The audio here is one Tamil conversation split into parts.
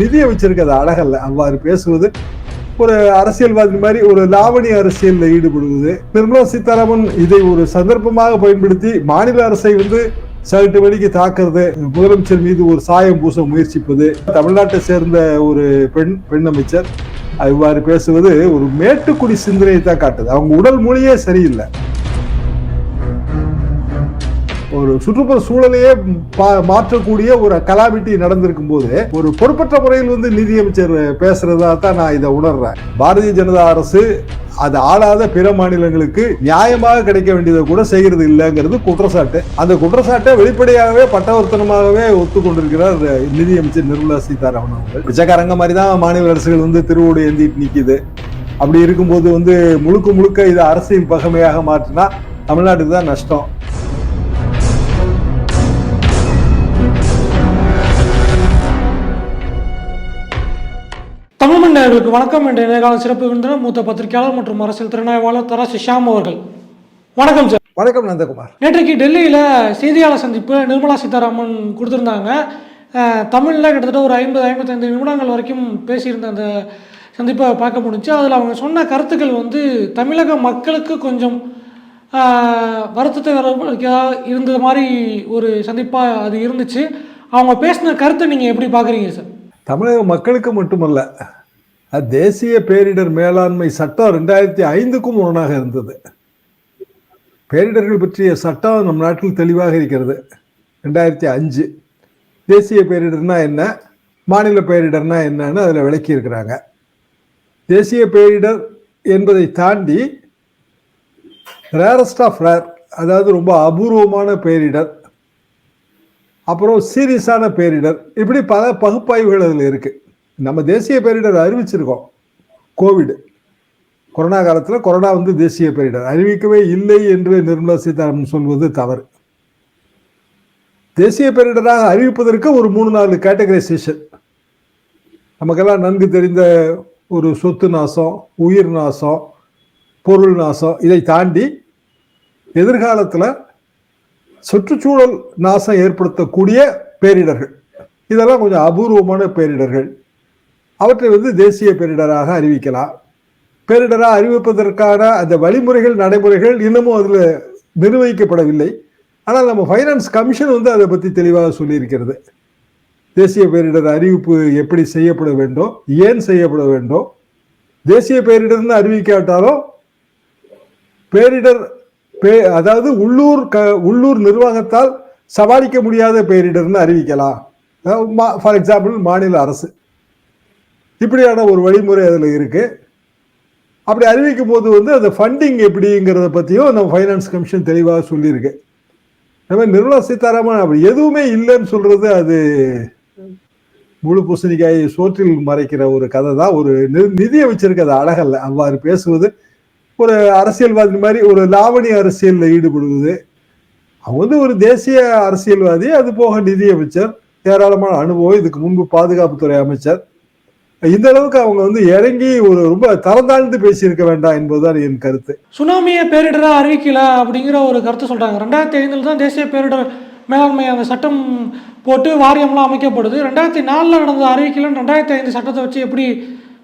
நிதியமைச்சருக்கு அது அழகல்ல. அவ்வாறு பேசுவது ஒரு அரசியல்வாதி மாதிரி ஒரு லாவணி அரசியலில் ஈடுபடுவது. நிர்மலா சீதாராமன் இதை ஒரு சந்தர்ப்பமாக பயன்படுத்தி மாநில அரசை வந்து சகட்டு வழிக்கு தாக்குறது முதலமைச்சர் மீது ஒரு சாயம் பூச முயற்சிப்பது தமிழ்நாட்டை சேர்ந்த ஒரு பெண் பெண் அமைச்சர் இவ்வாறு பேசுவது ஒரு மேட்டுக்குடி சிந்தனையை தான் காட்டுது. அவங்க உடல் மொழியே சரியில்லை. ஒரு சுற்றுப்புற சூழலையே பா- மாற்றக்கூடிய ஒரு கலாமிட்டி நடந்திருக்கும் போது ஒரு பொறுப்பற்ற முறையில் வந்து நிதியமைச்சர் பேசுறதா தான் நான் இதை உணர்றேன். பாரதிய ஜனதா அரசு அது ஆளாத பிற மாநிலங்களுக்கு நியாயமாக கிடைக்க வேண்டியதை கூட செய்கிறது இல்லைங்கிறது குற்றச்சாட்டு. அந்த குற்றச்சாட்டை வெளிப்படையாகவே பட்டவர்த்தனமாகவே ஒத்துக்கொண்டிருக்கிறார் நிதியமைச்சர் நிர்மலா சீதாராமன் அவர்கள். பிச்சைக்காரங்க மாதிரி தான் மாநில அரசுகள் வந்து திருவோடு ஏந்திட்டு நிற்கிது அப்படி இருக்கும்போது வந்து முழுக்க முழுக்க இதை அரசியல் பகமையாக மாற்றினா தமிழ்நாட்டுக்கு தான் நஷ்டம். மன்னர்களுக்கு வணக்கம் என்ற இணையகால சிறப்பு விருந்தினர் மூத்த பத்திரிகையாளர் மற்றும் அரசியல் திறனாய்வாளர் தராசி ஷியாம் அவர்கள். வணக்கம் சார். வணக்கம் நந்தகுமார். நேற்றைக்கு டெல்லியில் செய்தியாளர் சந்திப்பு நிர்மலா சீதாராமன் கொடுத்துருந்தாங்க. தமிழ்ல கிட்டத்தட்ட ஒரு ஐம்பது ஐம்பத்தைந்து நிமிடங்கள் வரைக்கும் பேசியிருந்த அந்த சந்திப்பை பார்க்க முடிஞ்சு அதில் அவங்க சொன்ன கருத்துக்கள் வந்து தமிழக மக்களுக்கு கொஞ்சம் வருத்தத்தை இருந்தது மாதிரி ஒரு சந்திப்பாக அது இருந்துச்சு. அவங்க பேசின கருத்தை நீங்கள் எப்படி பார்க்குறீங்க சார்? தமிழக மக்களுக்கு மட்டுமல்ல தேசிய பேரிடர் மேலாண்மை சட்டம் ரெண்டாயிரத்தி ஐந்துக்கும் முரணாக இருந்தது. பேரிடர்கள் பற்றிய சட்டம் நம் நாட்டில் தெளிவாக இருக்கிறது. ரெண்டாயிரத்தி அஞ்சு. தேசிய பேரிடர்னா என்ன? மாநில பேரிடர்னா என்னன்னு அதில் விளக்கி இருக்கிறாங்க. தேசிய பேரிடர் என்பதை தாண்டி ரேரஸ்ட் ஆஃப் ரேர் அதாவது ரொம்ப அபூர்வமான பேரிடர் அப்புறம் சீரியஸான பேரிடர் இப்படி பல பகுப்பாய்வுகள் அதில் இருக்குது நம்ம தேசிய பேரிடர் அறிவிச்சிருக்கோம். கோவிட் கொரோனா காலத்தில் கொரோனா வந்து தேசிய பேரிடர். அறிவிக்கவே இல்லை என்று நிர்மலா சீதாராமன் சொல்வது தவறு. தேசிய பேரிடராக அறிவிப்பதற்கு ஒரு மூணு நாலு கேட்டகரைசேஷன். நமக்கெல்லாம் நன்கு தெரிந்த ஒரு சொத்து நாசம் உயிர் நாசம் பொருள் நாசம் இதை தாண்டி எதிர்காலத்தில் சுற்றுச்சூழல் நாசம் ஏற்படுத்தக்கூடிய பேரிடர்கள். இதெல்லாம் கொஞ்சம் அபூர்வமான பேரிடர்கள். அவற்றை வந்து தேசிய பேரிடராக அறிவிக்கலாம். பேரிடராக அறிவிப்பதற்கான அந்த வழிமுறைகள் நடைமுறைகள் இன்னமும் அதில் நிர்வகிக்கப்படவில்லை. ஆனால் நம்ம ஃபைனான்ஸ் கமிஷன் வந்து அதை பற்றி தெளிவாக சொல்லியிருக்கிறது. தேசிய பேரிடர் அறிவிப்பு எப்படி செய்யப்பட வேண்டும் ஏன் செய்யப்பட வேண்டும் தேசிய பேரிடர்னு அறிவிக்காட்டாலும் பேரிடர் பே அதாவது உள்ளூர் க உள்ளூர் நிர்வாகத்தால் சமாளிக்க முடியாத பேரிடர்னு அறிவிக்கலாம். ஃபார் எக்ஸாம்பிள் மாநில அரசு. இப்படியான ஒரு வழிமுறை அதில் இருக்குது அப்படி அறிவிக்கும் போது வந்து அந்த ஃபண்டிங் எப்படிங்கிறத பற்றியும் நம்ம ஃபைனான்ஸ் கமிஷன் தெளிவாக சொல்லியிருக்கு. நம்ம நிர்மலா சீதாராமன் அப்படி எதுவுமே இல்லைன்னு சொல்கிறது அது முழு பூசணிக்காய் சோற்றில் மறைக்கிற ஒரு கதை தான். ஒரு நி- நிதியமைச்சருக்கு அது அழகல்ல. அவ்வாறு பேசுவது ஒரு அரசியல்வாதி மாதிரி ஒரு லாவணி அரசியலில் ஈடுபடுவது. அவங்க வந்து ஒரு தேசிய அரசியல்வாதி அது போக நிதியமைச்சர் ஏராளமான அனுபவம். இதுக்கு முன்பு பாதுகாப்புத்துறை அமைச்சர். இந்த அளவுக்கு அவங்க வந்து இறங்கி ஒரு ரொம்ப தரம் தாழ்ந்து பேசியிருக்க வேண்டாம் என்பதுதான் என் கருத்து. சுனாமியை பேரிடராக அறிவிக்கல அப்படிங்கிற ஒரு கருத்து சொல்கிறாங்க ரெண்டாயிரத்தி ஐந்தில் தான் தேசிய பேரிடர் மேலாண்மை அந்த சட்டம் போட்டு வாரியம்லாம் அமைக்கப்படுது. ரெண்டாயிரத்தி நாலில் நடந்த அறிவிக்கலன்னு ரெண்டாயிரத்தி ஐந்து சட்டத்தை வச்சு எப்படி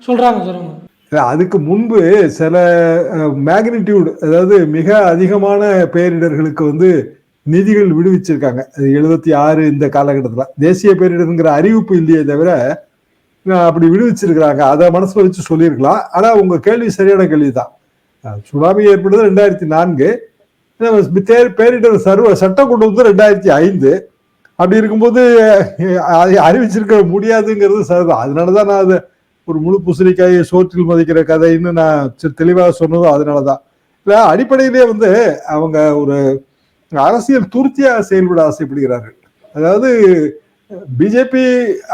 சொல்கிறாங்க இல்ல, அதுக்கு முன்பு சில மேக்னிடியூட் அதாவது மிக அதிகமான பேரிடர்களுக்கு வந்து நிதிகள் விடுவிச்சிருக்காங்க. எழுபத்தி ஆறு இந்த காலகட்டத்தில். தேசிய பேரிடருங்கிற அறிவிப்பு இல்லையே தவிர அப்படி விடுவிச்சிருக்கிறாங்க. அதை மனசில் வச்சு சொல்லியிருக்கலாம். ஆனால் உங்கள் கேள்வி சரியான கேள்வி தான் சுனாமி ஏற்பட்டது ரெண்டாயிரத்தி நான்கு. பேரிடர் சர்வ சட்டம் கொண்டு வந்து ரெண்டாயிரத்தி ஐந்து. அப்படி இருக்கும்போது அதை அறிவிச்சிருக்க முடியாதுங்கிறது சரிதான். அதனால தான் நான் அதை ஒரு முழு பூசணிக்காயை சோற்றில் மதிக்கிற கதைன்னு நான் தெளிவாக சொன்னதும் அதனால தான் இல்லை அடிப்படையிலே வந்து அவங்க ஒரு அரசியல் துருத்தியாக செயல்பட ஆசைப்படுகிறார்கள். அதாவது பிஜேபி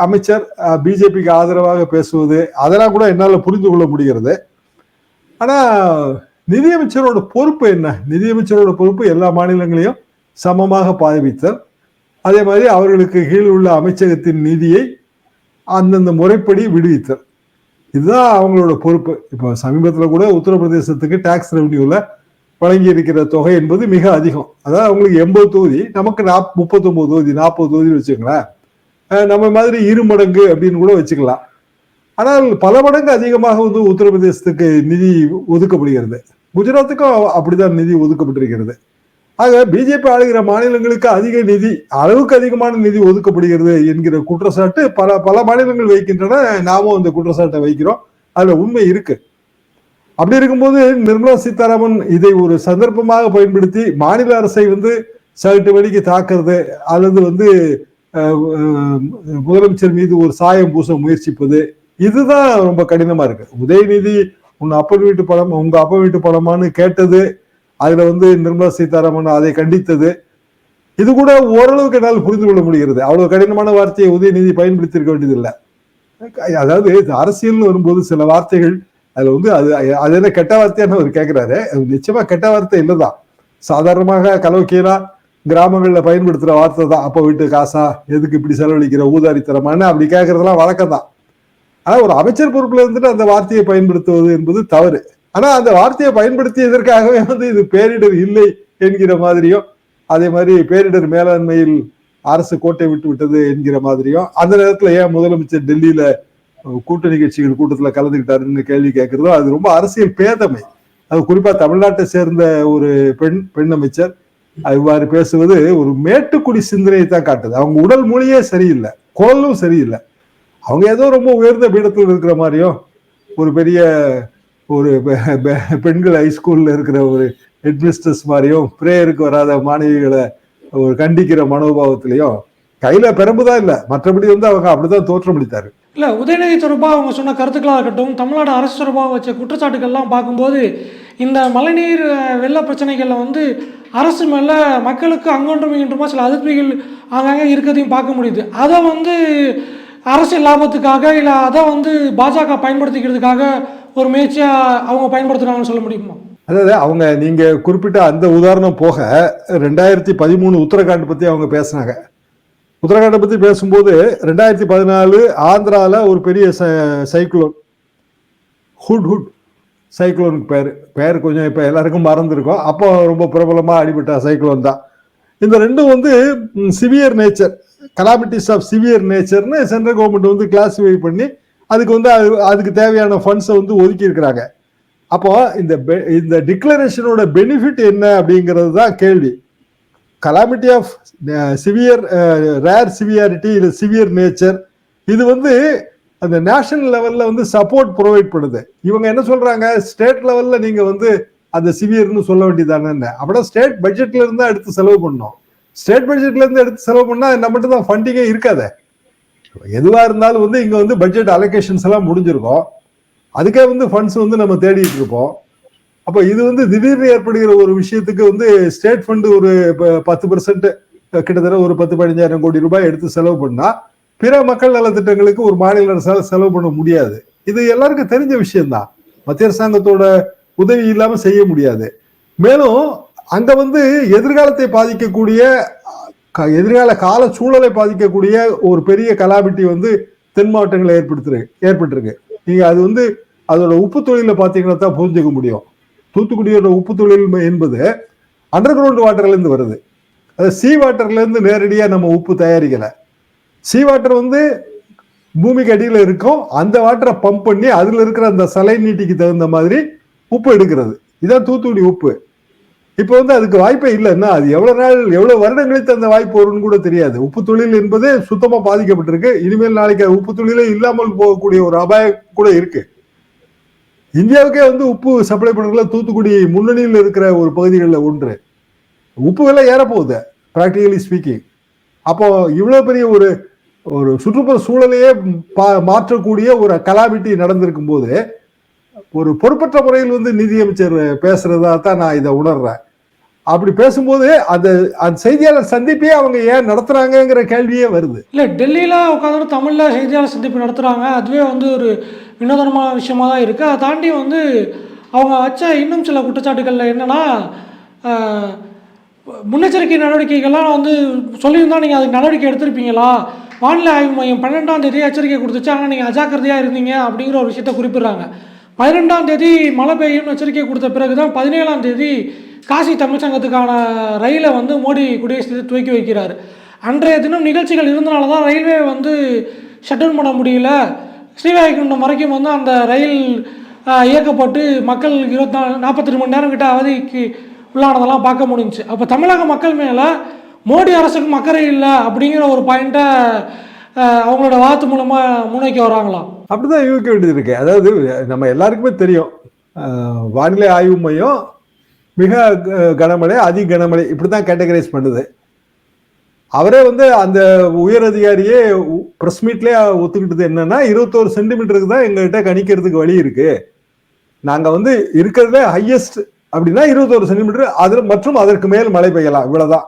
அமைச்சர் பிஜேபிக்கு ஆதரவாக பேசுவது அதெல்லாம் கூட என்னால் புரிந்து கொள்ள முடிகிறது. ஆனால் நிதியமைச்சரோட பொறுப்பு என்ன? நிதியமைச்சரோட பொறுப்பு எல்லா மாநிலங்களையும் சமமாக பாதித்தல் அதே மாதிரி அவர்களுக்கு கீழ் உள்ள அமைச்சகத்தின் நிதியை அந்தந்த முறைப்படி விடுவித்தல். இதுதான் அவங்களோட பொறுப்பு. இப்போ சமீபத்தில் கூட உத்தரப்பிரதேசத்துக்கு டேக்ஸ் ரெவன்யூவில் வழங்கி இருக்கிற தொகை என்பது மிக அதிகம். அதாவது அவங்களுக்கு எண்பது தொகுதி நமக்கு நாப் முப்பத்தொம்பது தொகுதி நாற்பது தொகுதி வச்சுக்கோங்களேன். நம்ம மாதிரி இரு மடங்கு அப்படின்னு கூட வச்சுக்கலாம். ஆனால் பல மடங்கு அதிகமாக வந்து உத்தரப்பிரதேசத்துக்கு நிதி ஒதுக்கப்படுகிறது. குஜராத்துக்கும் அப்படிதான் நிதி ஒதுக்கப்பட்டிருக்கிறது. ஆக பிஜேபி ஆளுகிற மாநிலங்களுக்கு அதிக நிதி அளவுக்கு அதிகமான நிதி ஒதுக்கப்படுகிறது என்கிற குற்றச்சாட்டு பல பல மாநிலங்கள் வைக்கின்றன. நாமும் அந்த குற்றச்சாட்டை வைக்கிறோம். அதுல உண்மை இருக்கு. அப்படி இருக்கும்போது நிர்மலா சீதாராமன் இதை ஒரு சந்தர்ப்பமாக பயன்படுத்தி மாநில அரசை வந்து சகட்டு வழிக்கு தாக்குறது அல்லது வந்து முதலமைச்சர் மீது ஒரு சாயம் பூச முயற்சிப்பது இதுதான் ரொம்ப கடினமா இருக்கு. உதயநிதி உன் அப்பன் வீட்டு படம் உங்க அப்பா வீட்டு படமான்னு கேட்டது அதுல வந்து நிர்மலா சீதாராமன் அதை கண்டித்தது இது கூட ஓரளவுக்கு என்னால் புரிந்து கொள்ள முடிகிறது. அவ்வளவு கடினமான வார்த்தையை உதயநிதி பயன்படுத்தி இருக்க வேண்டியதில்லை அதாவது அரசியல்னு வரும்போது சில வார்த்தைகள் அதுல வந்து அது அது என்ன கெட்ட வார்த்தையான்னு அவர் கேட்கிறாரு நிச்சயமா கெட்ட வார்த்தை இல்லைதான். சாதாரணமாக கலோக்கியலா கிராமங்களில் பயன்படுத்துகிற வார்த்தை தான். அப்போ வீட்டு காசா எதுக்கு இப்படி செலவழிக்கிற ஊதாரித்தனமான அப்படி கேட்கறதெல்லாம் வழக்கம் தான். ஆனால் ஒரு அமைச்சர் பொறுப்பில் இருந்துட்டு அந்த வார்த்தையை பயன்படுத்துவது என்பது தவறு. ஆனால் அந்த வார்த்தையை பயன்படுத்தியதற்காகவே வந்து இது பேரிடர் இல்லை என்கிற மாதிரியும் அதே மாதிரி பேரிடர் மேலாண்மையில் அரசு கோட்டை விட்டு விட்டது என்கிற மாதிரியும் அந்த நேரத்தில் ஏன் முதலமைச்சர் டெல்லியில கூட்டணி கட்சிகள் கூட்டத்தில் கலந்துக்கிட்டாருன்னு கேள்வி கேட்கறதோ அது ரொம்ப அரசியல் பேதமை. அது குறிப்பாக தமிழ்நாட்டை சேர்ந்த ஒரு பெண் பெண் அமைச்சர் இவ்வாறு பேசுவது ஒரு மேட்டுக்குடி சிந்தனையை தான் காட்டுது. அவங்க உடல் மொழியே சரியில்லை குரலும் சரியில்லை. அவங்க ஏதோ ரொம்ப உயர்ந்த பீடத்தில் இருக்கிற மாதிரியும் ஒரு பெரிய ஒரு பெ- பெண்கள் ஹைஸ்கூல்ல இருக்கிற ஒரு ஹெட்மிஸ்டர்ஸ் மாதிரியும் பிரேயருக்கு வராத மாணவிகளை ஒரு கண்டிக்கிற மனோபாவத்திலையும் கையில பெரம்புதான் இல்லை. மற்றபடி வந்து அவங்க அப்படிதான் தோற்றமளித்தாரு. இல்லை உதயநிதி தொடர்பாக அவங்க சொன்ன கருத்துக்களாக இருக்கட்டும் தமிழ்நாடு அரசு தொடர்பாக வச்ச குற்றச்சாட்டுகள்லாம் பார்க்கும்போது இந்த மழைநீர் வெள்ள பிரச்சனைகளில் வந்து அரசு மேலே மக்களுக்கு அங்கொன்றும் இன்றுமா சில அதிருப்திகள் அங்கங்கே இருக்கிறதையும் பார்க்க முடியுது. அதை வந்து அரசியல் லாபத்துக்காக இல்லை அதை வந்து பாஜக பயன்படுத்திக்கிறதுக்காக ஒரு முயற்சியாக அவங்க பயன்படுத்துகிறாங்கன்னு சொல்ல முடியுமா? அதாவது அவங்க நீங்கள் குறிப்பிட்ட அந்த உதாரணம் போக ரெண்டாயிரத்தி பதிமூணு உத்தரகாண்ட் பற்றி அவங்க பேசினாங்க. உத்தரகாண்டை பற்றி பேசும்போது ரெண்டாயிரத்தி பதினாலு ஆந்திராவில் ஒரு பெரிய ச- சைக்ளோன் ஹுட் ஹுட் சைக்ளோனுக்கு பேர் பேர் கொஞ்சம் இப்போ எல்லாருக்கும் மறந்துருக்கும். அப்போ ரொம்ப பிரபலமாக அடிபட்ட சைக்ளோன் தான். இந்த ரெண்டும் வந்து severe nature. Calamities of severe நேச்சர்னு central government வந்து கிளாஸிஃபை பண்ணி அதுக்கு வந்து அது அதுக்கு தேவையான ஃபண்ட்ஸை வந்து ஒதுக்கி இருக்கிறாங்க. அப்போ இந்த பெ- இந்த டிக்ளரேஷனோட பெனிஃபிட் என்ன அப்படிங்கிறது தான் கேள்வி. Calamity of severe rare severity இல்லை சிவியர் நேச்சர். இது வந்து அந்த நேஷனல் லெவல்ல வந்து சப்போர்ட் ப்ரொவைட் பண்ணுது. இவங்க என்ன சொல்றாங்க? ஸ்டேட் லெவல்ல நீங்க வந்து அந்த சிவியர்னு சொல்ல வேண்டியதானே அப்படின்னா ஸ்டேட் பட்ஜெட்ல இருந்தா எடுத்து செலவு பண்ணணும். ஸ்டேட் பட்ஜெட்ல இருந்து எடுத்து செலவு பண்ணா நம்மகிட்ட தான் ஃபண்டிங்கே இருக்காதே. எதுவா இருந்தாலும் வந்து இங்க வந்து பட்ஜெட் அலோகேஷன்ஸ் எல்லாம் முடிஞ்சிருக்கும். அதுக்கே வந்து ஃபண்ட்ஸ் வந்து நம்ம தேடிட்டு இருப்போம். அப்போ இது வந்து திடீர்னு ஏற்படுகிற ஒரு விஷயத்துக்கு வந்து ஸ்டேட் ஃபண்டு ஒரு பத்து பர்சன்ட் கிட்டத்தட்ட ஒரு பத்து பதினஞ்சாயிரம் கோடி ரூபாய் எடுத்து செலவு பண்ணா பிற மக்கள் நலத்திட்டங்களுக்கு ஒரு மாநில அரசால் செலவு பண்ண முடியாது. இது எல்லாருக்கும் தெரிஞ்ச விஷயம்தான். மத்திய அரசாங்கத்தோட உதவி இல்லாமல் செய்ய முடியாது. மேலும் அங்க வந்து எதிர்காலத்தை பாதிக்கக்கூடிய எதிர்கால கால சூழலை பாதிக்கக்கூடிய ஒரு பெரிய கலாபிட்டி வந்து தென் மாவட்டங்களில் ஏற்படுத்துருக்கு ஏற்பட்டிருக்கு. நீங்க அது வந்து அதோட உப்பு தொழில பாத்தீங்கன்னா தான் புரிஞ்சுக்க முடியும். தூத்துக்குடியோட உப்பு தொழில் என்பது அண்டர் கிரவுண்ட் வாட்டர்லேருந்து வருது. அது சீ வாட்டர்லேருந்து நேரடியாக நம்ம உப்பு தயாரிக்கலை. சீ வாட்டர் வந்து பூமிக்கு அடியில் இருக்கும். அந்த வாட்டரை பம்ப் பண்ணி அதில் இருக்கிற அந்த சலைநீட்டிக்கு தகுந்த மாதிரி உப்பு எடுக்கிறது. இதான் தூத்துக்குடி உப்பு. இப்போ வந்து அதுக்கு வாய்ப்பே இல்லைன்னா அது எவ்வளோ நாள் எவ்வளோ வருடம் கழித்து அந்த வாய்ப்பு வரும்னு கூட தெரியாது. உப்பு தொழில் என்பதே சுத்தமாக பாதிக்கப்பட்டிருக்கு. இனிமேல் நாளைக்கு உப்பு தொழிலே இல்லாமல் போகக்கூடிய ஒரு அபாயம் கூட இருக்கு. இந்தியாவுக்கே வந்து உப்பு சப்ளை பண்ணுறதுல தூத்துக்குடி முன்னணியில் இருக்கிற ஒரு பகுதிகளில் ஒன்று. உப்பு விலை ஏறப்போகுது ப்ராக்டிகலி ஸ்பீக்கிங் அப்போ இவ்வளோ பெரிய ஒரு ஒரு சுற்றுப்புற சூழலையே பா- மாற்றக்கூடிய ஒரு கலாமிட்டி நடந்திருக்கும் போது ஒரு பொறுப்பற்ற முறையில் வந்து நிதியமைச்சர் பேசுறதா தான் நான் இதை உணர்றேன். அப்படி பேசும்போது அந்த அந்த செய்தியாளர் சந்திப்பே அவங்க ஏன் நடத்துறாங்கிற கேள்வியே வருது. இல்லை டெல்லியில் உட்காந்து தமிழில் செய்தியாளர் சந்திப்பு நடத்துகிறாங்க அதுவே வந்து ஒரு வினோதனமான விஷயமா தான் இருக்குது அதை தாண்டி வந்து அவங்க வச்ச இன்னும் சில குற்றச்சாட்டுகளில் என்னென்னா முன்னெச்சரிக்கை நடவடிக்கைகள்லாம் வந்து சொல்லியிருந்தா நீங்கள் அதுக்கு நடவடிக்கை எடுத்திருப்பீங்களா? வானிலை ஆய்வு மையம் பன்னெண்டாம் தேதி எச்சரிக்கை கொடுத்துச்சு. ஆனால் நீங்கள் அஜாக்கிரதையாக இருந்தீங்க அப்படிங்கிற ஒரு விஷயத்த குறிப்பிடுறாங்க. பதிரெண்டாம் தேதி மழை பெய்யும் எச்சரிக்கை கொடுத்த பிறகு தான் பதினேழாம் தேதி காசி தமிழ்ச்சங்கத்துக்கான ரயிலை வந்து மோடி குடியரசு துவக்கி வைக்கிறார். அன்றைய தினம் நிகழ்ச்சிகள் இருந்தனால தான் ரயில்வே வந்து ஷட்டவுன் பண்ண முடியல. ஸ்ரீவைகுண்டம் வரைக்கும் வந்து அந்த ரயில் இயக்கப்பட்டு மக்கள் இருபத்தி நாலு நாற்பத்தெட்டு மணி நேரம் கிட்ட அவதிக்கு உள்ளானதெல்லாம் பார்க்க முடிஞ்சுச்சு. அப்போ தமிழக மக்கள் மேலே மோடி அரசுக்கும் அக்கறை இல்லை அப்படிங்கிற ஒரு பாயிண்ட்டை அவங்களோட வாத்து மூலமாக முன்வைக்க வராங்களாம் அப்படிதான் யூகிக்க வேண்டியது இருக்கு. அதாவது நம்ம எல்லாருக்குமே தெரியும். வானிலை ஆய்வு மையம் மிக க- கனமழை அதி கனமழை இப்படி தான் கேட்டகரைஸ் பண்ணுது. அவரே வந்து அந்த உயர் அதிகாரியே ப்ரெஸ் மீட்லேயே ஒத்துக்கிட்டது என்னன்னா இருபத்தோரு சென்டிமீட்டருக்கு தான் எங்ககிட்ட கணிக்கிறதுக்கு வழி இருக்கு. நாங்கள் வந்து இருக்கிறதுல ஹையஸ்ட் அப்படின்னா இருபத்தோரு சென்டிமீட்டர் அதில் மற்றும் அதற்கு மேல் மழை பெய்யலாம். இவ்வளோதான்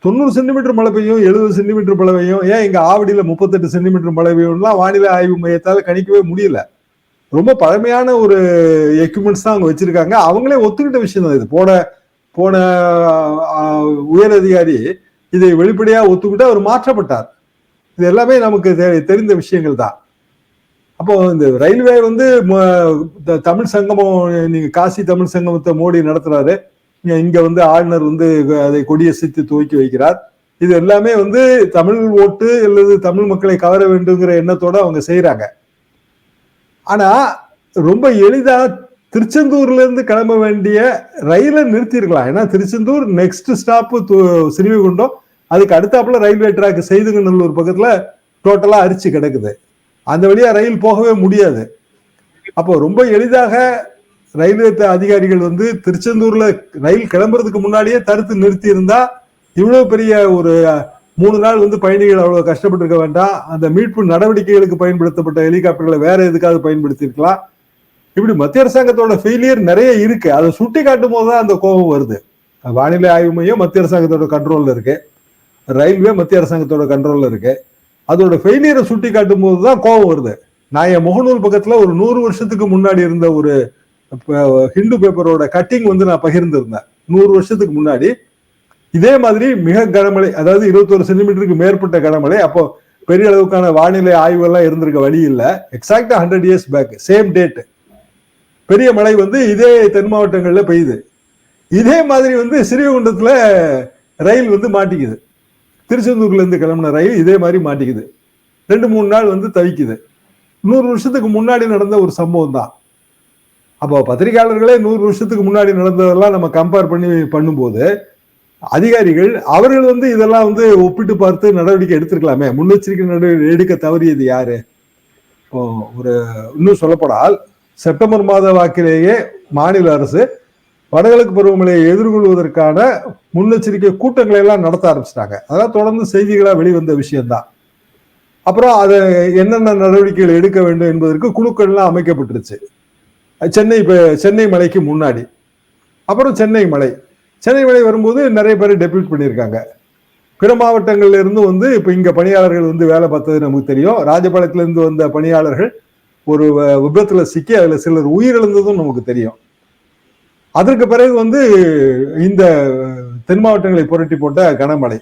தொண்ணூறு சென்டிமீட்டர் மழை பெய்யும் எழுபது சென்டிமீட்டர் மழை பெய்யும். ஏன் எங்கள் ஆவடியில் முப்பத்தெட்டு சென்டிமீட்டர் மழை பெய்யும்லாம் வானிலை ஆய்வு மையத்தால் கணிக்கவே முடியல. ரொம்ப பழமையான ஒரு எக்யூப்மெண்ட்ஸ் தான் அவங்க வச்சிருக்காங்க. அவங்களே ஒத்துக்கிட்ட விஷயம் தான் இது. போன போன உயர் அதிகாரி இதை வெளிப்படையாக ஒத்துக்கிட்டு அவர் மாற்றப்பட்டார். இது எல்லாமே நமக்கு தெ- தெரிந்த விஷயங்கள் தான். அப்போ இந்த ரயில்வே வந்து ம- த- தமிழ் சங்கமம் நீங்கள் காசி தமிழ் சங்கமத்தை மோடி நடத்துறாரு. இங்க வந்து ஆளுநர் வந்து அதை கொடியசைத்து துவக்கி வைக்கிறார். இது எல்லாமே வந்து தமிழ் ஓட்டு அல்லது தமிழ் மக்களை கவர வேண்டுங்கிற எண்ணத்தோட அவங்க செய்யறாங்க ஆனா ரொம்ப எளிதா திருச்செந்தூர்ல இருந்து கிளம்ப வேண்டிய ரயிலை நிறுத்திருக்கலாம். ஏன்னா திருச்செந்தூர் நெக்ஸ்ட் ஸ்டாப்பு ஸ்ரீவைகுண்டம் அதுக்கு அடுத்தாப்புல ரயில்வே ட்ராக் செய்துங்கநல்லூர் பக்கத்துல டோட்டலா அரிச்சு கிடக்குது. அந்த வழியா ரயில் போகவே முடியாது. அப்போ ரொம்ப எளிதாக ரயில்வே அதிகாரிகள் வந்து திருச்செந்தூர்ல ரயில் கிளம்புறதுக்கு முன்னாடியே தடுத்து நிறுத்தி இருந்தா இவ்வளவு பெரிய ஒரு மூணு நாள் வந்து பயணிகள் அவ்வளவு கஷ்டப்பட்டு இருக்க வேண்டாம். அந்த மீட்பு நடவடிக்கைகளுக்கு பயன்படுத்தப்பட்ட ஹெலிகாப்டர்களை வேற எதுக்காவது பயன்படுத்தியிருக்கலாம். இப்படி மத்திய அரசாங்கத்தோட ஃபெயிலியர் நிறைய இருக்கு. அதை சுட்டி காட்டும் போது தான் அந்த கோபம் வருது. வானிலை ஆய்வு மையம் மத்திய அரசாங்கத்தோட கண்ட்ரோல்ல இருக்கு. ரயில்வே மத்திய அரசாங்கத்தோட கண்ட்ரோல்ல இருக்கு. அதோட ஃபெயிலியரை சுட்டி காட்டும் போது தான் கோபம் வருது. நான் என் முகநூல் பக்கத்துல ஒரு நூறு வருஷத்துக்கு முன்னாடி இருந்த ஒரு ஹிந்து பேப்பரோட கட்டிங் வந்து நான் பகிர்ந்திருந்தேன். நூறு வருஷத்துக்கு முன்னாடி. இதே மாதிரி மிக கனமழை அதாவது இருபத்தொரு சென்டிமீட்டருக்கு மேற்பட்ட கனமழை அப்போ பெரிய அளவுக்கான வானிலை ஆய்வுகள்லாம் இருந்திருக்க வழி இல்லை. எக்ஸாக்டா hundred years back same date பெரிய மழை வந்து இதே தென் மாவட்டங்களில் பெய்யுது. இதே மாதிரி வந்து ஸ்ரீகுண்டத்தில் ரயில் வந்து மாட்டிக்குது. திருச்செந்தூர்லேருந்து கிளம்புன ரயில் இதே மாதிரி மாட்டிக்குது. ரெண்டு மூணு நாள் வந்து தவிக்குது. நூறு வருஷத்துக்கு முன்னாடி நடந்த ஒரு சம்பவம் தான் அப்போ பத்திரிகையாளர்களே நூறு வருஷத்துக்கு முன்னாடி நடந்ததெல்லாம் நம்ம கம்பேர் பண்ணி பண்ணும்போது அதிகாரிகள் அவர்கள் வந்து இதெல்லாம் வந்து ஒப்பிட்டு பார்த்து நடவடிக்கை எடுத்திருக்கலாமே. முன்னெச்சரிக்கை நடவடிக்கை எடுக்க தவறியது யாரு? இப்போ ஒரு இன்னும் சொல்லப்படால் செப்டம்பர் மாத வாக்கிலேயே மாநில அரசு வடகிழக்கு பருவமழையை எதிர்கொள்வதற்கான முன்னெச்சரிக்கை கூட்டங்களை எல்லாம் நடத்த ஆரம்பிச்சிட்டாங்க. அதெல்லாம் தொடர்ந்து செய்திகளாக வெளிவந்த விஷயம்தான். அப்புறம் அதை என்னென்ன நடவடிக்கைகள் எடுக்க வேண்டும் என்பதற்கு குழுக்கள்லாம் அமைக்கப்பட்டுருச்சு. சென்னை இப்போ சென்னை மலைக்கு முன்னாடி. அப்புறம் சென்னை மலை. சென்னை மலை வரும்போது நிறைய பேர் டெபியூட் பண்ணியிருக்காங்க. பிற மாவட்டங்கள்லேருந்து வந்து இப்போ இங்கே பணியாளர்கள் வந்து வேலை பார்த்தது நமக்கு தெரியும். ராஜபாளையத்துலேருந்து வந்த பணியாளர்கள் ஒரு வ- சிக்கி அதில் சிலர் உயிரிழந்ததும் நமக்கு தெரியும். அதற்கு பிறகு வந்து இந்த தென் மாவட்டங்களை புரட்டி போட்ட கனமழை.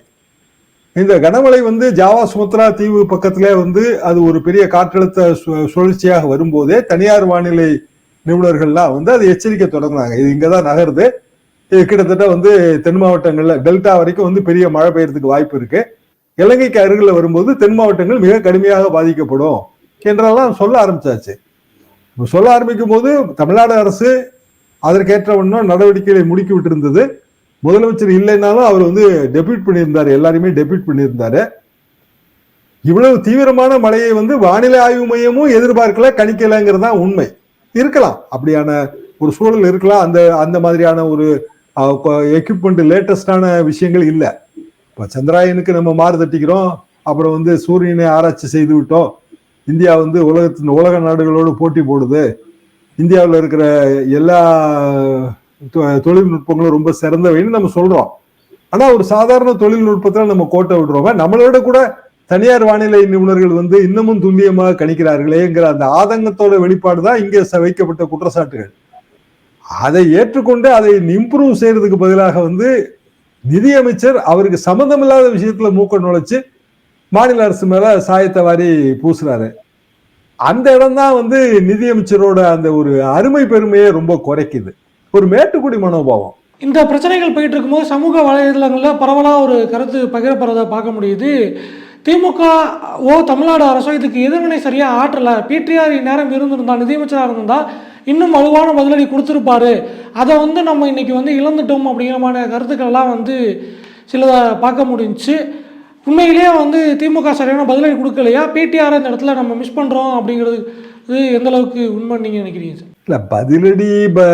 இந்த கனமழை வந்து ஜாவா சுமத்ரா தீவு பக்கத்திலே வந்து அது ஒரு பெரிய காற்றழுத்த சு- சுழற்சியாக வரும்போதே தனியார் வானிலை நிபுணர்கள்லாம் வந்து அதை எச்சரிக்கை தொடர்ந்தாங்க இது இங்கதான் நகருது. இது கிட்டத்தட்ட வந்து தென் மாவட்டங்கள்ல டெல்டா வரைக்கும் வந்து பெரிய மழை பெய்யறதுக்கு வாய்ப்பு இருக்கு. இலங்கைக்கு அருகில் வரும்போது தென் மாவட்டங்கள் மிக கடுமையாக பாதிக்கப்படும் என்றெல்லாம் சொல்ல ஆரம்பிச்சாச்சு. சொல்ல ஆரம்பிக்கும் போது தமிழ்நாடு அரசு அதற்கேற்ற ஒன்றும் நடவடிக்கைகளை முடுக்கி விட்டிருந்தது. முதலமைச்சர் இல்லைன்னாலும் அவர் வந்து டெபியூட் பண்ணியிருந்தார். எல்லாரையுமே டெபியூட் பண்ணியிருந்தாரு. இவ்வளவு தீவிரமான மழையை வந்து வானிலை ஆய்வு மையமும் எதிர்பார்க்கல கணிக்கலைங்கிறது தான் உண்மை. இருக்கலாம். அப்படியான ஒரு சூழல் இருக்கலாம். அந்த அந்த மாதிரியான ஒரு எக்யூப்மெண்ட் லேட்டஸ்டான விஷயங்கள் இல்லை. இப்போ சந்திராயனுக்கு நம்ம மாறு தட்டிக்கிறோம். அப்புறம் வந்து சூரியனை ஆராய்ச்சி செய்து விட்டோம். இந்தியா வந்து உலகத்தின் உலக நாடுகளோடு போட்டி போடுது. இந்தியாவில் இருக்கிற எல்லா தொ- தொழில்நுட்பங்களும் ரொம்ப சிறந்தவைன்னு நம்ம சொல்றோம். ஆனால் ஒரு சாதாரண தொழில்நுட்பத்தில் நம்ம கோட்டை விடுறோம்? நம்மளோட கூட தனியார் வானிலை நிபுணர்கள் வந்து இன்னமும் துல்லியமாக கணிக்கிறார்களேங்கிற அந்த ஆதங்கத்தோட வெளிப்பாடு தான் இங்கே ச- வைக்கப்பட்ட குற்றச்சாட்டுகள். அதை ஏற்றுக்கொண்டு அதை இம்ப்ரூவ் செய்யறதுக்கு பதிலாக வந்து நிதியமைச்சர் அவருக்கு சம்மந்தமில்லாத விஷயத்துல மூக்க நுழைச்சு மாநில அரசு மேல சாயத்தை வாரி பூசுறாரு. அந்த இடம் தான் வந்து நிதியமைச்சரோட அந்த ஒரு அருமை பெருமையை ரொம்ப குறைக்குது. ஒரு மேட்டுக்குடி மனோபாவம். இந்த பிரச்சனைகள் போயிட்டு இருக்கும்போது சமூக வலைதளங்களில் பரவலாக ஒரு கருத்து பகிரப்படுறதை பார்க்க முடியுது. திமுக ஓ தமிழ்நாடு அரசோ இதுக்கு எதிர்வினை சரியாக ஆற்றலை. பிடிஆர் நேரம் இருந்திருந்தா நிதியமைச்சராக இருந்திருந்தா இன்னும் வலுவான பதிலடி கொடுத்துருப்பாரு. அதை வந்து நம்ம இன்னைக்கு வந்து இழந்துட்டோம் அப்படிங்கிற மாதிரி கருத்துக்கள்லாம் வந்து சிலதை பார்க்க முடிஞ்சுச்சு. உண்மையிலேயே வந்து திமுக சரியான பதிலடி கொடுக்கலையா? பிடிஆர் இந்த இடத்துல நம்ம மிஸ் பண்ணுறோம் அப்படிங்கிறது இது எந்த அளவுக்கு உண்மை நீங்கள் நினைக்கிறீங்க சார்? இல்லை பதிலடி ப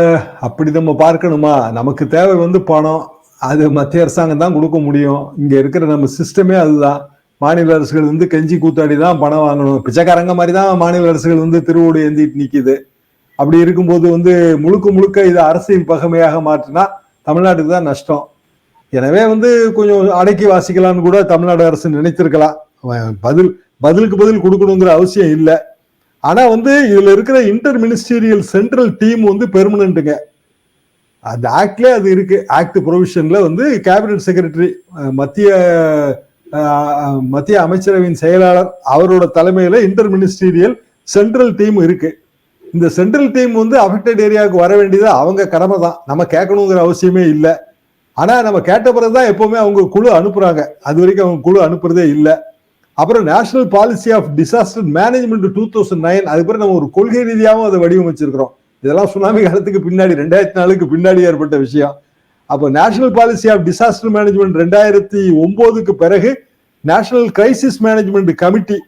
அப்படி நம்ம பார்க்கணுமா? நமக்கு தேவை வந்து பணம். அது மத்திய அரசாங்கம் தான் கொடுக்க முடியும். இங்கே இருக்கிற நம்ம சிஸ்டமே அதுதான். மாநில அரசுகள் வந்து கெஞ்சி கூத்தாடி தான் பணம் வாங்கணும். பிச்சைக்காரங்க மாதிரி தான் மாநில அரசுகள் வந்து திருவோடு ஏந்திட்டு நிற்கிது அப்படி இருக்கும்போது வந்து முழுக்க முழுக்க இது அரசியல் பகமையாக மாற்றினா தமிழ்நாட்டுக்கு தான் நஷ்டம். எனவே வந்து கொஞ்சம் அடக்கி வாசிக்கலாம்னு கூட தமிழ்நாடு அரசு நினைத்திருக்கலாம். அவன் பதில் பதிலுக்கு பதில் கொடுக்கணுங்கிற அவசியம் இல்லை. ஆனா வந்து இதுல இருக்கிற இன்டர் மினிஸ்டீரியல் சென்ட்ரல் டீம் வந்து பெர்மனண்ட்டுங்க அந்த ஆக்ட்ல அது இருக்கு. ஆக்ட் ப்ரொவிஷன்ல வந்து கேபினட் செக்ரட்டரி மத்திய மத்திய அமைச்சரவையின் செயலாளர் அவரோட தலைமையில இன்டர் மினிஸ்டீரியல் சென்ட்ரல் டீம் இருக்கு. இந்த சென்ட்ரல் டீம் வந்து அஃபெக்டட் ஏரியாவுக்கு வர வேண்டியது அவங்க கடமை தான். நம்ம கேட்கணுங்கிற அவசியமே இல்லை. ஆனா நம்ம கேட்ட பிறகுதான் எப்பவுமே அவங்க குழு அனுப்புறாங்க. அது வரைக்கும் அவங்க குழு அனுப்புறதே இல்லை. அப்புறம் national policy of disaster management two thousand nine அதுக்கு பிறகு நம்ம ஒரு கொள்கை ரீதியாகவும் அதை வடிவமைச்சிருக்கிறோம். இதெல்லாம் சுனாமி காலத்துக்கு பின்னாடி ரெண்டாயிரத்தி நாலுக்கு பின்னாடி ஏற்பட்ட விஷயம். அப்போ national policy of disaster management ரெண்டாயிரத்தி ஒம்போதுக்கு பிறகு நேஷனல் கிரைசிஸ் மேனேஜ்மெண்ட் கமிட்டி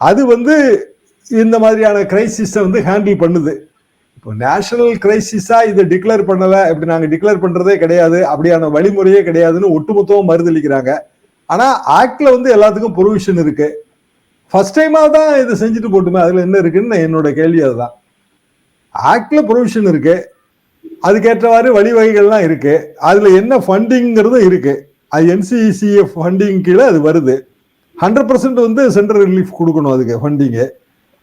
அது வந்து இந்த மாதிரியான கிரைசிஸை வந்து ஹேண்டில் பண்ணுது. இப்போ நேஷனல் கிரைசிஸாக இதை டிக்ளேர் பண்ணலை இப்படி நாங்கள் டிக்ளேர் பண்ணுறதே கிடையாது அப்படியான வழிமுறையே கிடையாதுன்னு ஒட்டுமொத்தமாக மறுதளிக்கிறாங்க ஆனால் ஆக்டில் வந்து எல்லாத்துக்கும் ப்ரொவிஷன் இருக்குது ஃபர்ஸ்ட் டைமாக தான் இதை செஞ்சுட்டு போட்டுமே அதில் என்ன இருக்குன்னு என்னோட கேள்வி அதுதான். ஆக்டில் ப்ரொவிஷன் இருக்குது அதுக்கேற்றவாறு வழிவகைகள்லாம் இருக்கு. அதுல என்ன ஃபண்டிங்கிறதும் இருக்கு. அது என்சிஇசிஎஃப் ஃபண்டிங் கீழே அது வருது. ஹண்ட்ரட் பர்சன்ட் வந்து சென்ட்ரல் ரிலீஃப் கொடுக்கணும் அதுக்கு ஃபண்டிங்கு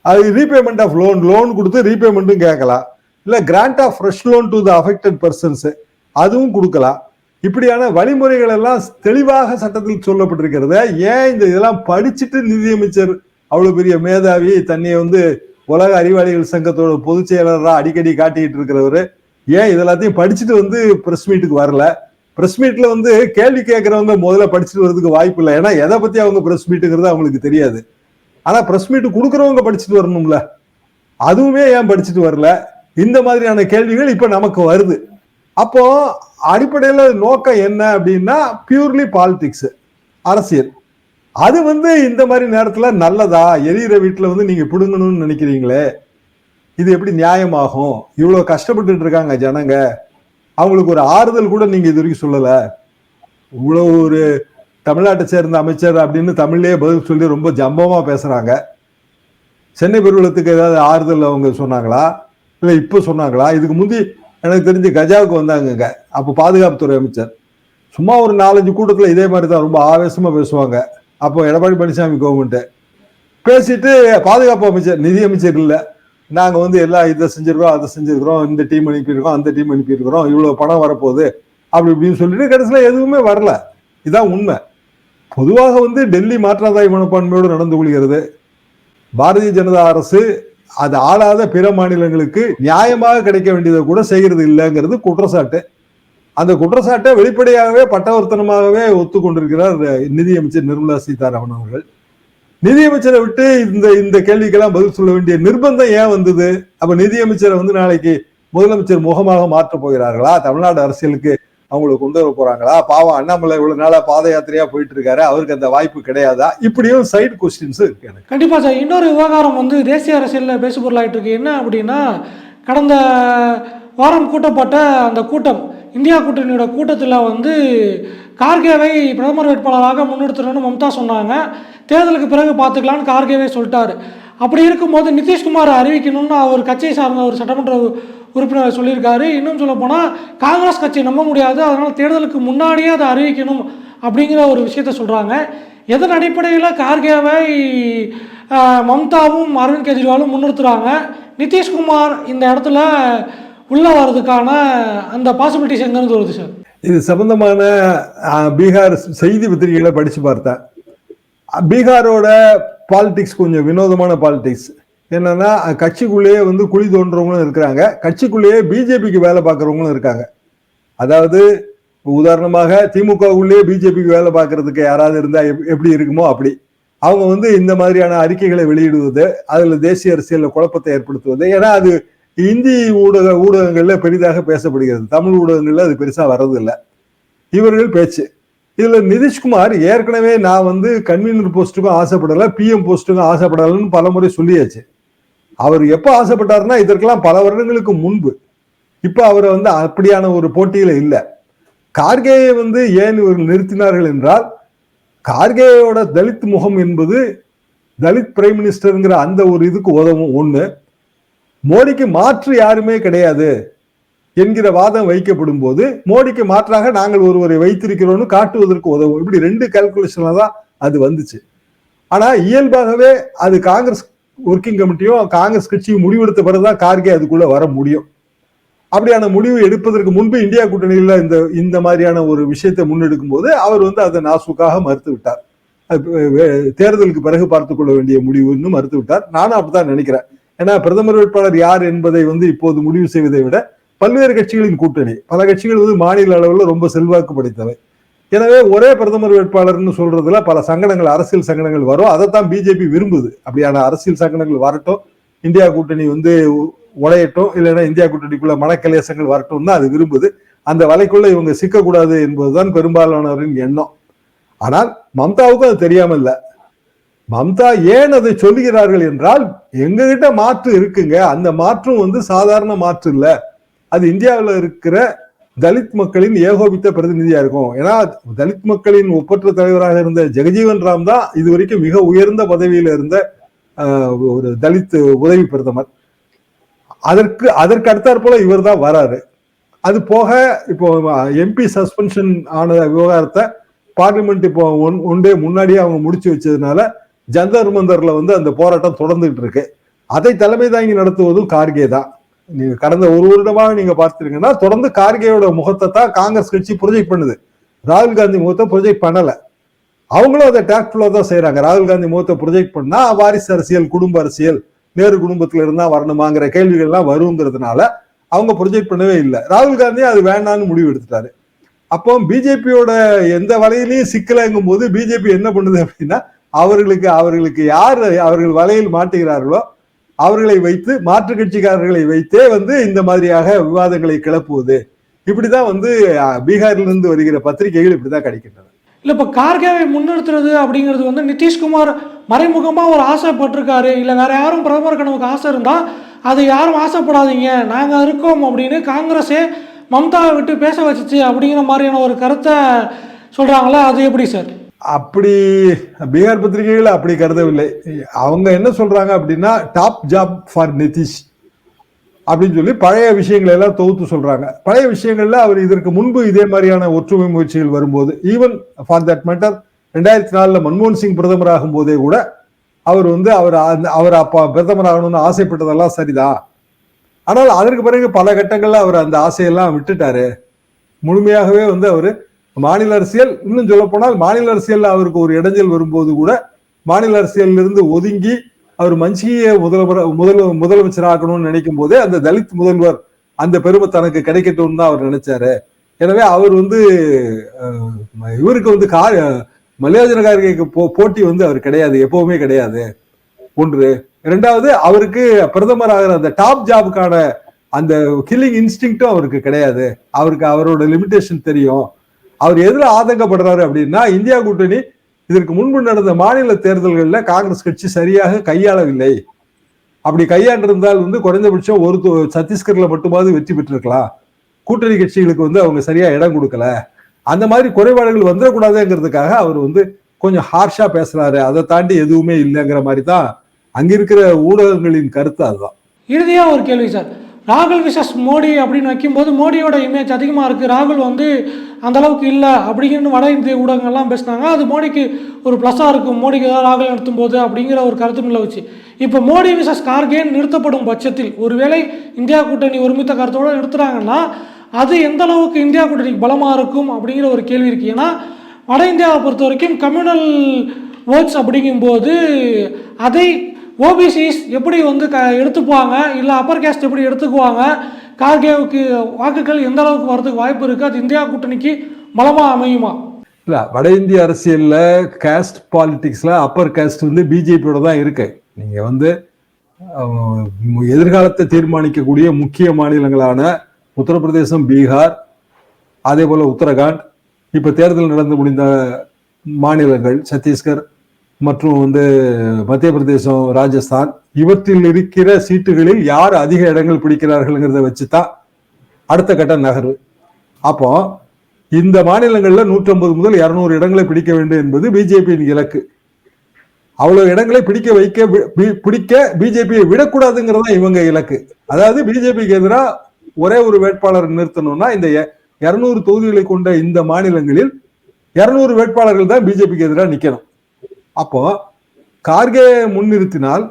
அது ரீபேமெண்ட் ஆஃப் லோன் லோன் கொடுத்து ரீபேமெண்ட்டும் கேட்கலாம். இல்லை grant of fresh loan to the affected persons அதுவும் கொடுக்கலாம். இப்படியான வழிமுறைகள் எல்லாம் தெளிவாக சட்டத்தில் சொல்லப்பட்டிருக்கிறத ஏன் இந்த இதெல்லாம் படிச்சுட்டு நிதியமைச்சர் அவ்வளோ பெரிய மேதாவி தன்னை வந்து உலக அறிவாளிகள் சங்கத்தோட பொதுச் செயலராக அடிக்கடி காட்டிக்கிட்டு இருக்கிறவரு? ஏன் இதெல்லாத்தையும் படிச்சுட்டு வந்து ப்ரெஸ் மீட்டுக்கு வரல? ப்ரெஸ் மீட்ல வந்து கேள்வி கேட்கறவங்க முதல்ல படிச்சுட்டு வர்றதுக்கு வாய்ப்பு இல்லை. ஏன்னா எதை பத்தி அவங்க ப்ரெஸ் மீட்டுங்கிறது அவங்களுக்கு தெரியாது. ஆனா ப்ரெஸ் மீட்டு கொடுக்குறவங்க படிச்சுட்டு வரணும்ல. அதுவுமே ஏன் படிச்சுட்டு வரல? இந்த மாதிரியான கேள்விகள் இப்ப நமக்கு வருது. அப்போ அடிப்படையில நோக்கம் என்ன அப்படின்னா பியூர்லி பாலிடிக்ஸ் அரசியல். அது வந்து இந்த மாதிரி நேரத்துல நல்லதா? எரியிற வீட்டுல வந்து நீங்க பிடுங்கணும்னு நினைக்கிறீங்களே? இது எப்படி நியாயமாகும்? இவ்வளோ கஷ்டப்பட்டுட்டு இருக்காங்க ஜனங்க. அவங்களுக்கு ஒரு ஆறுதல் கூட நீங்க இது வரைக்கும் சொல்லல. இவ்வளோ ஒரு தமிழ்நாட்டை சேர்ந்த அமைச்சர் அப்படின்னு தமிழ்லயே பதில் சொல்லி ரொம்ப ஜம்பமா பேசுறாங்க. சென்னை பெருவளத்துக்கு ஏதாவது ஆறுதல் அவங்க சொன்னாங்களா? இல்லை இப்போ சொன்னாங்களா? இதுக்கு முந்தி எனக்கு தெரிஞ்சு கஜாவுக்கு வந்தாங்கங்க. அப்போ பாதுகாப்புத்துறை அமைச்சர். சும்மா ஒரு நாலஞ்சு கூட்டத்தில் இதே மாதிரி தான் ரொம்ப ஆவேசமாக பேசுவாங்க. அப்போ எடப்பாடி பழனிசாமி கவர்மெண்ட்டு பேசிட்டு பாதுகாப்பு அமைச்சர் நிதி அமைச்சர் இல்லை. நாங்கள் வந்து எல்லாம் இதை செஞ்சுருக்கிறோம் அதை செஞ்சுருக்கிறோம் இந்த டீம் அனுப்பியிருக்கோம் அந்த டீம் அனுப்பியிருக்கிறோம் இவ்வளோ பணம் வரப்போகுது அப்படி இப்படின்னு சொல்லிட்டு கடைசியில் எதுவுமே வரல. இதுதான் உண்மை. பொதுவாக வந்து டெல்லி மாற்றாதாய் மனப்பான்மையோடு நடந்து கொள்கிறது. பாரதிய ஜனதா அரசு அது ஆளாத பிற மாநிலங்களுக்கு நியாயமாக கிடைக்க வேண்டியதை கூட செய்கிறது இல்லைங்கிறது குற்றச்சாட்டு. அந்த குற்றச்சாட்டை வெளிப்படையாகவே பட்டவர்த்தனமாகவே ஒத்துக்கொண்டிருக்கிறார் நிதியமைச்சர் நிர்மலா சீதாராமன் அவர்கள். நிதியமைச்சரை விட்டு இந்த இந்த கேள்விக்கெல்லாம் பதில் சொல்ல வேண்டிய நிர்பந்தம் ஏன் வந்தது? அப்ப நிதியமைச்சரை வந்து நாளைக்கு முதலமைச்சர் முகமாக மாற்ற போகிறார்களா? தமிழ்நாடு அரசியலுக்கு அவங்களை கொண்டு வர போறாங்களா? பாவம் அண்ணாமலை இவ்வளவு நாளா பாத யாத்திரையா போயிட்டு இருக்காரு. அவருக்கு அந்த வாய்ப்பு கிடையாதா? இப்படியும் சைடு கொஸ்டின்ஸ் இருக்கு எனக்கு. கண்டிப்பாக சார். இன்னொரு விவகாரம் வந்து தேசிய அரசியலில் பேசுபொருளாயிட்டு இருக்கு. என்ன அப்படின்னா கடந்த வாரம் கூட்டப்பட்ட அந்த கூட்டம் இந்தியா கூட்டணியோட கூட்டத்தில் வந்து கார்கேவை பிரதமர் வேட்பாளராக முன்னெடுத்துடணும்னு மம்தா சொன்னாங்க. தேர்தலுக்கு பிறகு பார்த்துக்கலான்னு கார்கேவே சொல்லிட்டார். அப்படி இருக்கும்போது நிதிஷ்குமார் அறிவிக்கணும்னு அவர் கட்சியை சார்ந்த ஒரு சட்டமன்ற உறுப்பினர் சொல்லியிருக்காரு. இன்னும் சொல்ல போனால் காங்கிரஸ் கட்சி நம்ப முடியாது. அதனால் தேர்தலுக்கு முன்னாடியே அதை அறிவிக்கணும் அப்படிங்கிற ஒரு விஷயத்த சொல்கிறாங்க எதன் அடிப்படையில் கார்கேவை மம்தாவும் அரவிந்த் கெஜ்ரிவாலும் முன்னிறுத்துறாங்க? நிதிஷ்குமார் இந்த இடத்துல உள்ளே வர்றதுக்கான அந்த பாசிபிலிட்டிஸ் எங்கேருந்து வருது சார் இது சம்பந்தமான பீகார் செய்தி பத்திரிகைகளை படித்து பார்த்தேன். பீகாரோட பாலிடிக்ஸ் கொஞ்சம் வினோதமான பாலிடிக்ஸ் என்னன்னா கட்சிக்குள்ளேயே வந்து குழி தோன்றவங்களும் இருக்கிறாங்க. கட்சிக்குள்ளேயே பிஜேபிக்கு வேலை பார்க்குறவங்களும் இருக்காங்க. அதாவது உதாரணமாக திமுகவுக்குள்ளேயே பிஜேபிக்கு வேலை பார்க்கறதுக்கு யாராவது இருந்தால் எப்- எப்படி இருக்குமோ அப்படி. அவங்க வந்து இந்த மாதிரியான அறிக்கைகளை வெளியிடுவது அதுல தேசிய அரசியலில் குழப்பத்தை ஏற்படுத்துவது. ஏன்னா அது இந்தி ஊடக ஊடகங்கள்ல பெரிதாக பேசப்படுகிறது. தமிழ் ஊடகங்கள்ல அது பெருசா வர்றதில்லை. இவர்கள் பேச்சு. இதுல நிதிஷ்குமார் ஏற்கனவே நான் வந்து கன்வீனர் போஸ்ட்டுக்கும் ஆசைப்படலை பிஎம் போஸ்ட்டுக்கும் ஆசைப்படலைன்னு பல முறை சொல்லியாச்சு. அவர் எப்போ ஆசைப்பட்டாருன்னா இதற்கெல்லாம் பல வருடங்களுக்கு முன்பு. இப்போ அவரை வந்து அப்படியான ஒரு போட்டியில இல்லை. கார்கேயை வந்து ஏன் இவர்கள் நிறுத்தினார்கள் என்றால் கார்கேயோட தலித் முகம் என்பது தலித் பிரைம் மினிஸ்டருங்கிற அந்த ஒரு இதுக்கு உதவும். ஒண்ணு மோடிக்கு மாற்று யாருமே கிடையாது என்கிற வாதம் வைக்கப்படும் போது மோடிக்கு மாற்றாக நாங்கள் ஒருவரை வைத்திருக்கிறோம்னு காட்டுவதற்கு உதவும். இப்படி ரெண்டு கால்குலேஷன்ல தான் அது வந்துச்சு. ஆனா இயல்பாகவே அது காங்கிரஸ் ஒர்க்கிங் கமிட்டியும் காங்கிரஸ் கட்சியும் முடிவெடுத்த பிறகுதான் கார்கே அதுக்குள்ள வர முடியும். அப்படியான முடிவு எடுப்பதற்கு முன்பு இந்தியா கூட்டணியில் இந்த இந்த மாதிரியான ஒரு விஷயத்தை முன்னெடுக்கும் போது அவர் வந்து அதை நாசுக்காக மறுத்து விட்டார் அது தேர்தலுக்கு பிறகு பார்த்துக் கொள்ள வேண்டிய முடிவுன்னு மறுத்து விட்டார் நானும் அப்படித்தான் நினைக்கிறேன். ஏன்னா பிரதமர் வேட்பாளர் யார் என்பதை வந்து இப்போது முடிவு செய்வதை விட பல்வேறு கட்சிகளின் கூட்டணி பல கட்சிகள் வந்து மாநில அளவில் ரொம்ப செல்வாக்கு படைத்தவை. எனவே ஒரே பிரதமர் வேட்பாளர்னு சொல்றதுல பல சங்கடங்கள் அரசியல் சங்கடங்கள் வரும். அதைத்தான் பிஜேபி விரும்புது. அப்படியான அரசியல் சங்கடங்கள் வரட்டும். இந்தியா கூட்டணி வந்து உ- உடையட்டும் இல்லைன்னா இந்தியா கூட்டணிக்குள்ள மனக்கலேசங்கள் வரட்டும் தான் அது விரும்புது. அந்த வலைக்குள்ள இவங்க சிக்கக்கூடாது என்பதுதான் பெரும்பாலானவரின் எண்ணம். ஆனால் மம்தாவுக்கும் அது தெரியாம இல்ல மம்தா ஏன் அதை சொல்லுகிறார்கள் என்றால் எங்ககிட்ட மாற்று இருக்குங்க. அந்த மாற்றும் வந்து சாதாரண மாற்று இல்ல. அது இந்தியாவில் இருக்கிற தலித் மக்களின் ஏகோபித்த பிரதிநிதியா இருக்கும். ஏன்னா தலித் மக்களின் ஒப்பற்ற தலைவராக இருந்த ஜெகஜீவன் ராம் தான் இது வரைக்கும் மிக உயர்ந்த பதவியில் இருந்த ஒரு தலித் உதவி பிரதமர். அதற்கு அதற்கு அடுத்தாற் போல இவர் தான் வராரு. அது போக இப்போ எம்பி சஸ்பென்ஷன் ஆன விவகாரத்தை பார்லிமெண்ட் இப்போ ஒன் ஒன் டே முன்னாடியே அவங்க முடிச்சு வச்சதுனால ஜந்தர் மந்தர்ல வந்து அந்த போராட்டம் தொடர்ந்துகிட்டு இருக்கு அதை தலைமை தாங்கி நடத்துவதும் கார்கே தான். நீங்க கடந்த ஒரு வருடமாக நீங்க பார்த்திருக்கீங்கன்னா தொடர்ந்து கார்கேயோட முகத்தை தான் காங்கிரஸ் கட்சி ப்ரொஜெக்ட் பண்ணுது. ராகுல் காந்தி முகத்தை ப்ரொஜெக்ட் பண்ணல. அவங்களும் அதை டேக்ட்ஃபுல்லாக தான் செய்கிறாங்க ராகுல் காந்தி முகத்தை ப்ரொஜெக்ட் பண்ணா வாரிசு அரசியல் குடும்ப அரசியல் நேரு குடும்பத்துல இருந்தா வரணுமாங்கிற கேள்விகள்லாம் வருங்கிறதுனால அவங்க ப்ரொஜெக்ட் பண்ணவே இல்லை. ராகுல் காந்தி அது வேண்டாம்னு முடிவு எடுத்துட்டாரு. அப்போ பிஜேபியோட எந்த வலையிலையும் சிக்கலைங்கும் போது பிஜேபி என்ன பண்ணுது அப்படின்னா அவர்களுக்கு அவர்களுக்கு யார் அவர்கள் வலையில் மாட்டுகிறார்களோ அவர்களை வைத்து மாற்றுக் கட்சிக்காரர்களை வைத்தே வந்து இந்த மாதிரியாக விவாதங்களை கிளப்புவது. இப்படிதான் வந்து பீகாரிலிருந்து வருகிற பத்திரிகைகள் இப்படிதான் கிடைக்கின்றன. இல்லை இப்போ கார்கேவை முன்னிறுத்துறது அப்படிங்கிறது வந்து நிதிஷ்குமார் மறைமுகமாக ஒரு ஆசைப்பட்டிருக்காரு. இல்லை வேறு யாரும் பிரதமர் கனவுக்கு ஆசை இருந்தால் அது யாரும் ஆசைப்படாதீங்க. நாங்கள் இருக்கோம் அப்படின்னு காங்கிரஸே மம்தாவை விட்டு பேச வச்சுச்சு அப்படிங்கிற மாதிரியான ஒரு கருத்தை சொல்கிறாங்களே அது எப்படி சார்? அப்படி பீகார் பத்திரிகைகள் அப்படி கருதவில்லை. அவங்க என்ன சொல்கிறாங்க அப்படின்னா டாப் ஜாப் ஃபார் நிதிஷ் அப்படின்னு சொல்லி பழைய விஷயங்களை எல்லாம் தொகுத்து சொல்றாங்க. பழைய விஷயங்கள்ல அவர் இதற்கு முன்பு இதே மாதிரியான ஒற்றுமை முயற்சிகள் வரும்போது ஈவன் ஃபார் தட் மேட்டர் ரெண்டாயிரத்தி நாலுல மன்மோகன் சிங் பிரதமர் ஆகும் போதே கூட அவர் வந்து அவர் அந்த- அவர் அப்பா பிரதமர் ஆகணும்னு ஆசைப்பட்டதெல்லாம் சரிதான் ஆனால் அதற்கு பிறகு பல கட்டங்கள்ல அவர் அந்த ஆசையெல்லாம் விட்டுட்டாரு. முழுமையாகவே வந்து அவர் மாநில அரசியல் இன்னும் சொல்ல போனால் மாநில அரசியலில் அவருக்கு ஒரு இடைஞ்சல் வரும்போது கூட மாநில அரசியல்ல இருந்து ஒதுங்கி அவர் மஞ்சிய முதல்வர் முதல் முதலமைச்சர் ஆக்கணும்னு நினைக்கும் போதே அந்த தலித் முதல்வர் அந்த பெருமை தனக்கு கிடைக்கட்டும்னு தான் அவர் நினைச்சாரு. எனவே அவர் வந்து இவருக்கு வந்து கா மல்லிகார்ஜுன கார்கேக்கு போ போட்டி வந்து அவர் கிடையாது எப்பவுமே கிடையாது. ஒன்று. இரண்டாவது அவருக்கு பிரதமர் ஆகிற அந்த டாப் ஜாபுக்கான அந்த கில்லிங் இன்ஸ்டிங்டும் அவருக்கு கிடையாது. அவருக்கு அவரோட லிமிடேஷன் தெரியும். அவர் எதுல ஆதங்கப்படுறாரு அப்படின்னா இந்தியா கூட்டணி இதற்கு முன்பு நடந்த மாநில தேர்தல்களில் காங்கிரஸ் கட்சி சரியாக கையாளவில்லை. அப்படி கையாண்டிருந்தால் வந்து குறைந்தபட்சம் ஒரு சத்தீஸ்கர்ல மட்டுமாவது வெற்றி பெற்றிருக்கலாம். கூட்டணி கட்சிகளுக்கு வந்து அவங்க சரியா இடம் கொடுக்கல. அந்த மாதிரி குறைபாடுகள் வந்துடக்கூடாதுங்கிறதுக்காக அவர் வந்து கொஞ்சம் ஹார்ஷா பேசுறாரு. அதை தாண்டி எதுவுமே இல்லைங்கிற மாதிரி தான் அங்க இருக்கிற ஊடகங்களின் கருத்து அதுதான். இறுதியாக ஒரு கேள்வி சார். ராகுல் விசஸ் மோடி அப்படின்னு வைக்கும்போது மோடியோட இமேஜ் அதிகமாக இருக்குது ராகுல் வந்து அந்தளவுக்கு இல்லை அப்படிங்கிற வட இந்திய ஊடகங்கள்லாம் பேசினாங்க. அது மோடிக்கு ஒரு ப்ளஸ்ஸாக இருக்கும். மோடிக்கு ஏதாவது ராகுல் நிறுத்தும் போது அப்படிங்கிற ஒரு கருத்து நிலை வச்சு இப்போ மோடி விசஸ் கார்கேன் நிறுத்தப்படும் பட்சத்தில் ஒருவேளை இந்தியா கூட்டணி ஒருமித்த கருத்தோடு நிறுத்துறாங்கன்னா அது எந்த அளவுக்கு இந்தியா கூட்டணிக்கு பலமாக இருக்கும் அப்படிங்கிற ஒரு கேள்வி இருக்குது ஏன்னா வட இந்தியாவை பொறுத்த வரைக்கும் கம்யூனல் ஓட்ஸ் அப்படிங்கும்போது அதை ஓபிசிஸ் எப்படி வந்து க எடுத்துக்குவாங்க? இல்லை அப்பர் கேஸ்ட் எப்படி எடுத்துக்குவாங்க? கார்கேவுக்கு வாக்குகள் எந்த அளவுக்கு வரதுக்கு வாய்ப்பு இருக்குது அது இந்தியா கூட்டணிக்கு பலமாக அமையுமா? இல்லை வட இந்திய அரசியலில் காஸ்ட் பாலிட்டிக்ஸில் அப்பர் காஸ்ட் வந்து பிஜேபியோட தான் இருக்கு. நீங்கள் வந்து எதிர்காலத்தை தீர்மானிக்கக்கூடிய முக்கிய மாநிலங்களான உத்தரப்பிரதேசம் பீகார் அதே போல் உத்தரகாண்ட். இப்போ தேர்தல் நடந்து முடிந்த மாநிலங்கள் சத்தீஸ்கர் மற்றும் வந்து மத்திய பிரதேசம் ராஜஸ்தான் இவற்றில் இருக்கிற சீட்டுகளில் யார் அதிக இடங்கள் பிடிக்கிறார்கள்ங்கிறத வச்சு தான் அடுத்த கட்ட நகர்வு. அப்போ இந்த மாநிலங்களில் நூற்றம்பது முதல் 200 இடங்களை பிடிக்க வேண்டும் என்பது பிஜேபியின் இலக்கு. அவ்வளவு இடங்களை பிடிக்க வைக்க பி- பிடிக்க பிஜேபியை விடக்கூடாதுங்கிறது தான் இவங்க இலக்கு. அதாவது பிஜேபிக்கு எதிராக ஒரே ஒரு வேட்பாளர் நிறுத்தணும்னா இந்த இரநூறு தொகுதிகளை கொண்ட இந்த மாநிலங்களில் இரநூறு வேட்பாளர்கள் தான் பிஜேபிக்கு எதிராக நிற்கணும் அப்போ கார்கே முன்னிறுத்தினால்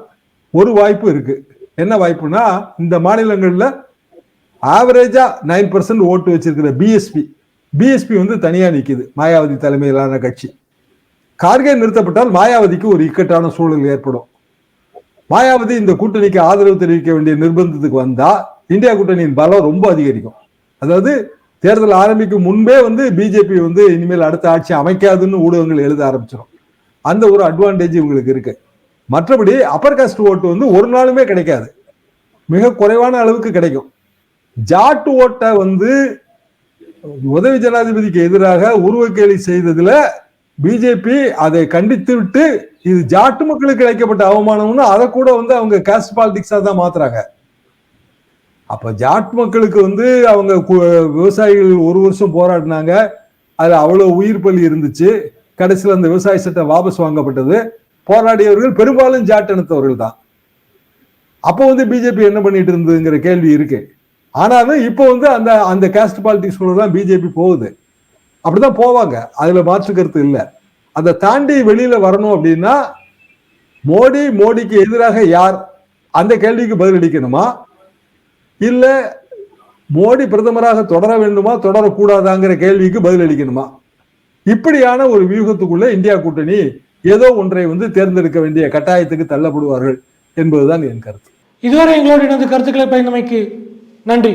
ஒரு வாய்ப்பு இருக்கு. என்ன வாய்ப்புனா இந்த மாநிலங்களில் ஆவரேஜா நைன் பர்சன்ட் ஓட்டு வச்சிருக்கிற பிஎஸ்பி பிஎஸ்பி வந்து தனியா நிற்கிது மாயாவதி தலைமையிலான கட்சி. கார்கே நிறுத்தப்பட்டால் மாயாவதிக்கு ஒரு இக்கட்டான சூழல் ஏற்படும். மாயாவதி இந்த கூட்டணிக்கு ஆதரவு தெரிவிக்க வேண்டிய நிர்பந்தத்துக்கு வந்தா இந்தியா கூட்டணியின் பலம் ரொம்ப அதிகரிக்கும். அதாவது தேர்தல் ஆரம்பிக்கும் முன்பே வந்து பிஜேபி வந்து இனிமேல் அடுத்த ஆட்சி அமைக்காதுன்னு ஊடகங்கள் எழுத ஆரம்பிச்சிடும் அந்த ஒரு அட்வான்டேஜ் இவங்களுக்கு இருக்கு. மற்றபடி அப்பர் காஸ்ட் ஓட்டு வந்து ஒரு நாளுமே கிடைக்காது. மிக குறைவான அளவுக்கு கிடைக்கும். ஜாட்டு ஓட்டை வந்து உதவி ஜனாதிபதிக்கு எதிராக உருவக்கேலி செய்ததுல பிஜேபி அதை கண்டித்து விட்டு இது ஜாட்டு மக்களுக்கு கிடைக்கப்பட்ட அவமானம்னு அதை கூட வந்து அவங்க காஸ்ட் பாலிடிக்ஸா தான் மாத்துறாங்க. அப்ப ஜாட் மக்களுக்கு வந்து அவங்க கு- விவசாயிகள் ஒரு வருஷம் போராடினாங்க. அதுல அவ்வளவு உயிர் பலி இருந்துச்சு. கடைசியில் அந்த விவசாய சட்டம் வாபஸ் வாங்கப்பட்டது. போராடியவர்கள் பெரும்பாலும் ஜாட் தான் அப்போ வந்து பிஜேபி என்ன பண்ணிட்டு இருந்ததுங்கிற கேள்வி இருக்கு. ஆனாலும் இப்போ வந்து அந்த அந்த காஸ்ட் பாலிடிக்ஸ் தான் பிஜேபி போகுது. அப்படிதான் போவாங்க. அதுல மாற்று கருத்து இல்லை. அதை தாண்டி வெளியில வரணும் அப்படின்னா மோடி மோடிக்கு எதிராக யார்? அந்த கேள்விக்கு பதிலளிக்கணுமா இல்ல மோடி பிரதமராக தொடர வேண்டுமா? தொடரக்கூடாதாங்கிற கேள்விக்கு பதிலளிக்கணுமா இப்படியான ஒரு வியூகத்துக்குள்ள இந்தியா கூட்டணி ஏதோ ஒன்றை வந்து தேர்ந்தெடுக்க வேண்டிய கட்டாயத்துக்கு தள்ளப்படுவார்கள் என்பதுதான் என் கருத்து. இதுவரை எங்களோட எனது கருத்துக்களை பயந்தமைக்கு நன்றி.